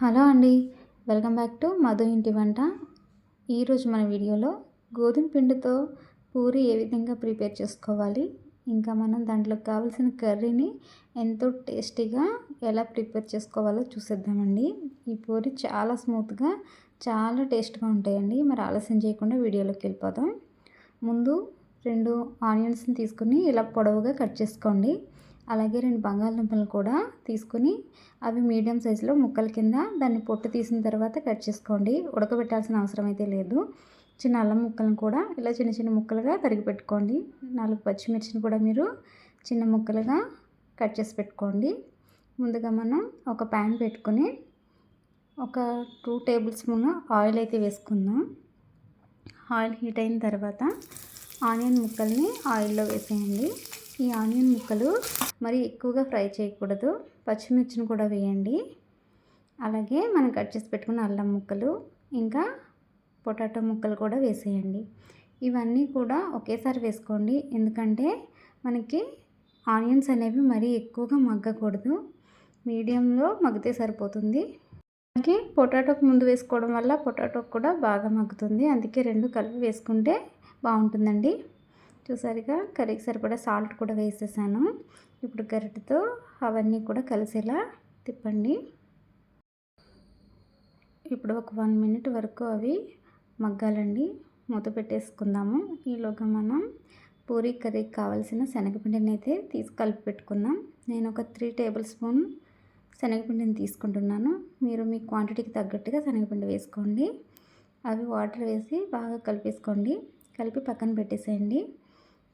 Hello అండి welcome back to Madhu ఇంటి వంట. ఈరోజు మన వీడియోలో గోధుమ పిండితో పూరి ఏ విధంగా ప్రిపేర్ చేసుకోవాలి ఇంకా మనం దాంట్లోకి కావాల్సిన కర్రీని ఎంతో టేస్టీగా ఎలా ప్రిపేర్ చేసుకోవాలో చూసేద్దామండి. ఈ పూరి చాలా స్మూత్గా చాలా టేస్ట్గా ఉంటాయండి. మరి ఆలస్యం చేయకుండా వీడియోలోకి వెళ్ళిపోదాం. ముందు రెండు ఆనియన్స్ని తీసుకుని ఇలా పొడవుగా కట్ చేసుకోండి. అలాగే రెండు బంగాళదుంపలు కూడా తీసుకుని అవి మీడియం సైజులో ముక్కల కింద దాన్ని పొట్టు తీసిన తర్వాత కట్ చేసుకోండి. ఉడకబెట్టాల్సిన అవసరం అయితే లేదు. చిన్న అల్లం ముక్కలను కూడా ఇలా చిన్న చిన్న ముక్కలుగా తరిగి పెట్టుకోండి. నాలుగు పచ్చిమిర్చిని కూడా మీరు చిన్న ముక్కలుగా కట్ చేసి పెట్టుకోండి. ముందుగా మనం ఒక ప్యాన్ పెట్టుకుని ఒక టూ టేబుల్ స్పూన్ ఆయిల్ అయితే వేసుకుందాం. ఆయిల్ హీట్ అయిన తర్వాత ఆనియన్ ముక్కల్ని ఆయిల్లో వేసేయండి. ఈ ఆనియన్ ముక్కలు మరి ఎక్కువగా ఫ్రై చేయకూడదు. పచ్చిమిర్చిని కూడా వేయండి. అలాగే మనం కట్ చేసి పెట్టుకున్న అల్లం ముక్కలు ఇంకా పొటాటో ముక్కలు కూడా వేసేయండి. ఇవన్నీ కూడా ఒకేసారి వేసుకోండి. ఎందుకంటే మనకి ఆనియన్స్ అనేవి మరీ ఎక్కువగా మగ్గకూడదు. మీడియంలో మగ్గితే సరిపోతుంది. అలాగే పొటాటోకి ముందు వేసుకోవడం వల్ల పొటాటో కూడా బాగా మగ్గుతుంది. అందుకే రెండు కలిపి వేసుకుంటే బాగుంటుందండి. చూసారుగా కర్రీకి సరిపడా సాల్ట్ కూడా వేసేసాను. ఇప్పుడు గరిటతో అవన్నీ కూడా కలిసేలా తిప్పండి. ఇప్పుడు ఒక వన్ మినిట్ వరకు అవి మగ్గాలండి. మూత పెట్టేసుకుందాము. ఈలోగా మనం పూరీ కర్రీకి కావాల్సిన శనగపిండిని అయితే తీసి కలిపి పెట్టుకుందాం. నేను ఒక త్రీ టేబుల్ స్పూన్ శనగపిండిని తీసుకుంటున్నాను. మీరు మీ క్వాంటిటీకి తగ్గట్టుగా శనగపిండి వేసుకోండి. అవి వాటర్ వేసి బాగా కలిపేసుకోండి. కలిపి పక్కన పెట్టేసేయండి.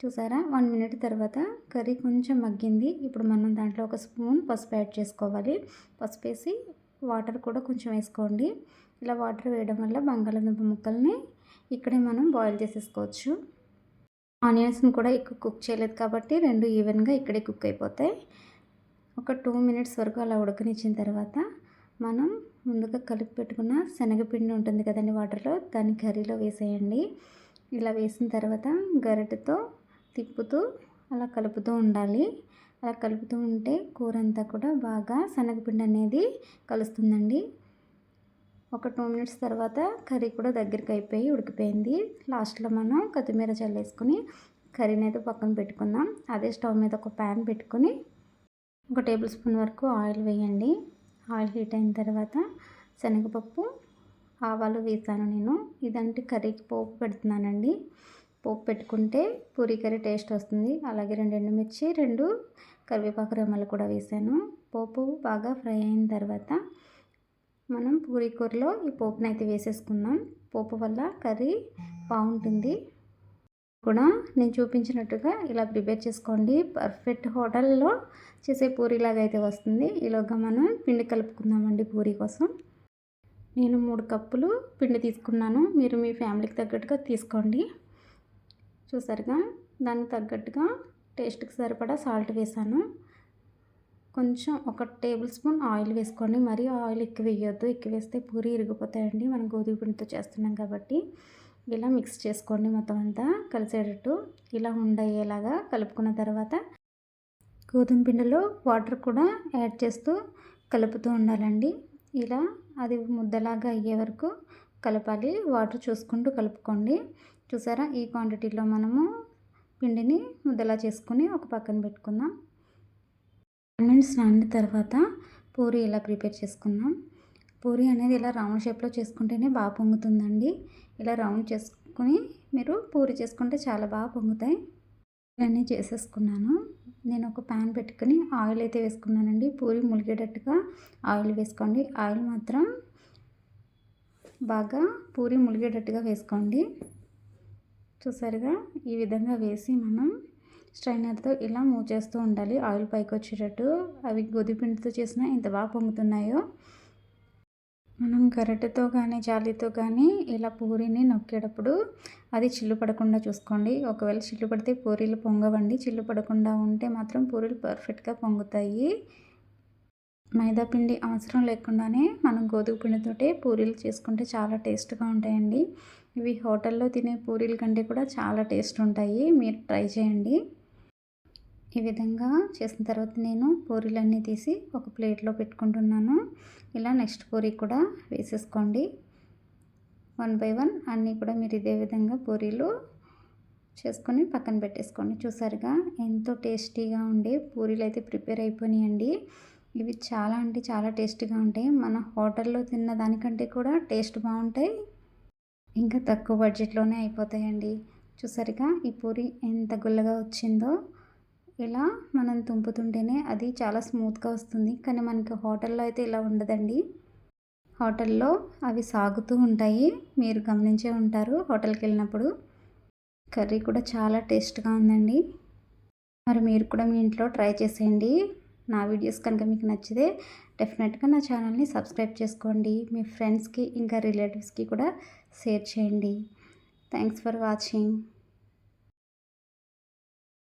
చూసారా? వన్ మినిట్ తర్వాత కర్రీ కొంచెం మగ్గింది. ఇప్పుడు మనం దాంట్లో ఒక స్పూన్ పసుపు యాడ్ చేసుకోవాలి. పసుపు వేసి వాటర్ కూడా కొంచెం వేసుకోండి. ఇలా వాటర్ వేయడం వల్ల బంగాళదుంప ముక్కల్ని ఇక్కడే మనం బాయిల్ చేసేసుకోవచ్చు. ఆనియన్స్ని కూడా ఎక్కువ కుక్ చేయలేదు కాబట్టి రెండు ఈవెన్గా ఇక్కడే కుక్ అయిపోతాయి. ఒక టూ మినిట్స్ వరకు అలా ఉడకనిచ్చిన తర్వాత మనం ముందుగా కలిపి పెట్టుకున్న శనగపిండి ఉంటుంది కదండి వాటర్లో దాన్ని కర్రీలో వేసేయండి. ఇలా వేసిన తర్వాత గరిటెతో తిప్పుతూ అలా కలుపుతూ ఉండాలి. అలా కలుపుతూ ఉంటే కూర అంతా కూడా బాగా శనగపిండి అనేది కలుస్తుందండి. ఒక టూ మినిట్స్ తర్వాత కర్రీ కూడా దగ్గరికి అయిపోయి ఉడికిపోయింది. లాస్ట్లో మనం కొత్తిమీర చల్లేసుకొని కర్రీని అయితే పక్కన పెట్టుకుందాం. అదే స్టవ్ మీద ఒక ప్యాన్ పెట్టుకుని ఒక టేబుల్ స్పూన్ వరకు ఆయిల్ వేయండి. ఆయిల్ హీట్ అయిన తర్వాత శనగపప్పు ఆవాలు వేసాను నేను. ఇదంటే కర్రీకి పోపు పెడుతున్నానండి. పోపు పెట్టుకుంటే పూరీ కర్రీ టేస్ట్ వస్తుంది. అలాగే రెండు ఎండుమిర్చి రెండు కరివేపాకు రెమ్మలు కూడా వేసాను. పోపు బాగా ఫ్రై అయిన తర్వాత మనం పూరీ కూరలో ఈ పోపుని అయితే వేసేసుకుందాం. పోపు వల్ల కర్రీ బాగుంటుంది. కూడా నేను చూపించినట్టుగా ఇలా ప్రిపేర్ చేసుకోండి. పర్ఫెక్ట్ హోటల్లో చేసే పూరీలాగా అయితే వస్తుంది. ఈలోగా మనం పిండి కలుపుకుందామండి పూరీ కోసం. నేను మూడు కప్పులు పిండి తీసుకున్నాను. మీరు మీ ఫ్యామిలీకి తగ్గట్టుగా తీసుకోండి. చూసారుగా? దానికి తగ్గట్టుగా టేస్ట్కి సరిపడా సాల్ట్ వేసాను. కొంచెం ఒక టేబుల్ స్పూన్ ఆయిల్ వేసుకోండి. మరీ ఆయిల్ ఎక్కువ వేయొద్దు. ఎక్కువ వేస్తే పూరి ఇరిగిపోతాయండి. మనం గోధుమ పిండితో చేస్తున్నాం కాబట్టి. ఇలా మిక్స్ చేసుకోండి మొత్తం అంతా కలిసేటట్టు. ఇలా ఉండయ్యేలాగా కలుపుకున్న తర్వాత గోధుమ పిండిలో వాటర్ కూడా యాడ్ చేస్తూ కలుపుతూ ఉండాలండి. ఇలా అది ముద్దలాగా అయ్యే వరకు కలపాలి. వాటర్ చూసుకుంటూ కలుపుకోండి. చూసారా? ఈ క్వాంటిటీలో మనము పిండిని ముద్దలా చేసుకుని ఒక పక్కన పెట్టుకుందాం. టెన్ మినిట్స్ నానిన తర్వాత పూరి ఇలా ప్రిపేర్ చేసుకుందాం. పూరి అనేది ఇలా రౌండ్ షేప్లో చేసుకుంటేనే బాగా పొంగుతుందండి. ఇలా రౌండ్ చేసుకుని మీరు పూరి చేసుకుంటే చాలా బాగా పొంగుతాయి. ఇవన్నీ చేసేసుకున్నాను. నేను ఒక ప్యాన్ పెట్టుకుని ఆయిల్ అయితే వేసుకున్నానండి. పూరి ములిగేటట్టుగా ఆయిల్ వేసుకోండి. ఆయిల్ మాత్రం బాగా పూరి ములిగేటట్టుగా వేసుకోండి. చూసారుగా? ఈ విధంగా వేసి మనం స్ట్రైనర్తో ఇలా మూవ్ చేస్తూ ఉండాలి. ఆయిల్ పైకి వచ్చేటట్టు. అవి గోధుమపిండితో చేసిన ఎంత బాగా పొంగుతున్నాయో. మనం గరిటెతో కానీ జాలితో కానీ ఇలా పూరీని నొక్కేటప్పుడు అది చిల్లు పడకుండా చూసుకోండి. ఒకవేళ చిల్లు పడితే పూరీలు పొంగవండి. చిల్లు పడకుండా ఉంటే మాత్రం పూరీలు పర్ఫెక్ట్గా పొంగుతాయి. మైదా పిండి అవసరం లేకుండానే మనం గోధుమ పిండితోటే పూరీలు చేసుకుంటే చాలా టేస్ట్గా ఉంటాయండి. ఇవి హోటల్లో తినే పూరీల కంటే కూడా చాలా టేస్ట్ ఉంటాయి. మీరు ట్రై చేయండి. ఈ విధంగా చేసిన తర్వాత నేను పూరీలన్నీ తీసి ఒక ప్లేట్లో పెట్టుకుంటున్నాను. ఇలా నెక్స్ట్ పూరీ కూడా వేసేసుకోండి. వన్ బై వన్ అన్నీ కూడా మీరు ఇదే విధంగా పూరీలు చేసుకొని పక్కన పెట్టేసుకోండి. చూసారుగా ఎంతో టేస్టీగా ఉండే పూరీలు అయితే ప్రిపేర్ అయిపోయినాయండి. ఇవి చాలా అంటే చాలా టేస్టీగా ఉంటాయి. మన హోటల్లో తిన్న దానికంటే కూడా టేస్ట్ బాగుంటాయి. ఇంకా తక్కువ బడ్జెట్లోనే అయిపోతాయండి. చూసారుగా ఈ పూరి ఎంత గుల్లగా వచ్చిందో. ఇలా మనం తుంపుతుంటేనే అది చాలా స్మూత్గా వస్తుంది. కానీ మనకి హోటల్లో అయితే ఇలా ఉండదండి. హోటల్లో అవి సాగుతూ ఉంటాయి. మీరు గమనించే ఉంటారు హోటల్కి వెళ్ళినప్పుడు. కర్రీ కూడా చాలా టేస్ట్గా ఉందండి. మరి మీరు కూడా మీ ఇంట్లో ట్రై చేసేయండి. నా వీడియోస్ కనుక మీకు నచ్చితే డెఫినెట్గా నా ఛానల్ని సబ్స్క్రైబ్ చేసుకోండి. మీ ఫ్రెండ్స్కి ఇంకా రిలేటివ్స్కి కూడా షేర్ చేయండి. Thanks for watching